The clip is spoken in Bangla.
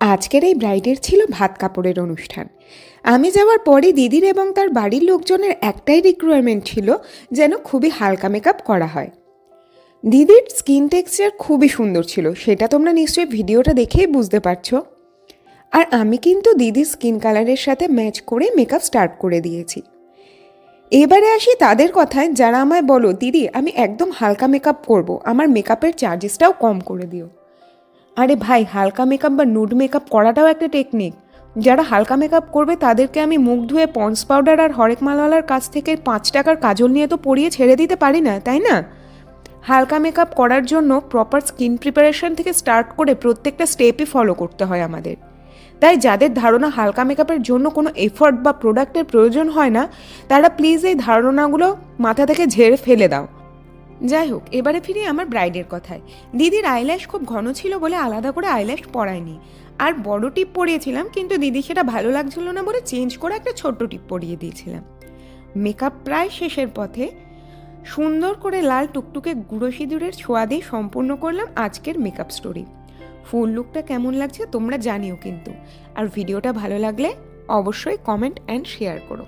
আজকের এই ব্রাইডের ছিল ভাত কাপড়ের অনুষ্ঠান। আমি যাওয়ার পরে দিদির এবং তার বাড়ির লোকজনের একটাই রিকোয়ারমেন্ট ছিল যেন খুবই হালকা মেকআপ করা হয়। দিদির স্কিন টেক্সচার খুবই সুন্দর ছিল, সেটা তোমরা নিশ্চয়ই ভিডিওটা দেখেই বুঝতে পারছ। আর আমি কিন্তু দিদির স্কিন কালারের সাথে ম্যাচ করে মেকআপ স্টার্ট করে দিয়েছি। এবারে আসি তাদের কথায়, যারা আমায় বলো, দিদি, আমি একদম হালকা মেকআপ করব, আমার মেকআপের চার্জেসটাও কম করে দিও। আরে ভাই, হালকা মেকআপ বা নুড মেকআপ করাটাও একটা টেকনিক যারা হালকা মেকআপ করবে, তাদেরকে আমি মুখ ধুয়ে পন্স পাউডার আর হরেক মালওয়ালার কাছ থেকে পাঁচ টাকার কাজল নিয়ে তো পরিয়ে ছেড়ে দিতে পারি না, তাই না? হালকা মেকআপ করার জন্য প্রপার স্কিন প্রিপারেশন থেকে স্টার্ট করে প্রত্যেকটা স্টেপই ফলো করতে হয় আমাদের। তাই যাদের ধারণা হালকা মেকআপের জন্য কোনো এফোর্ট বা প্রোডাক্টের প্রয়োজন হয় না, তারা প্লিজ এই ধারণাগুলো মাথা থেকে ঝেড়ে ফেলে দাও। যাই হোক এবারে ফিরে আমার ব্রাইডের কথায়। দিদির আইল্যাশ খুব ঘন ছিল বলে আলাদা করে আইল্যাশ পরায়নি আর বড় টিপ পরিয়েছিলাম, কিন্তু দিদি সেটা ভালো লাগছিল না বলে চেঞ্জ করে একটা ছোট্ট টিপ পরিয়ে দিয়েছিলাম। মেকআপ প্রায় শেষের পথে সুন্দর করে লাল টুকটুকে গুঁড়ো সিঁদুরের ছোঁয়া দিয়ে সম্পূর্ণ করলাম আজকের মেকআপ স্টোরি। ফুল লুকটা কেমন লাগছে তোমরা জানিও কিন্তু। আর ভিডিওটা ভালো লাগলে অবশ্যই কমেন্ট অ্যান্ড শেয়ার করো।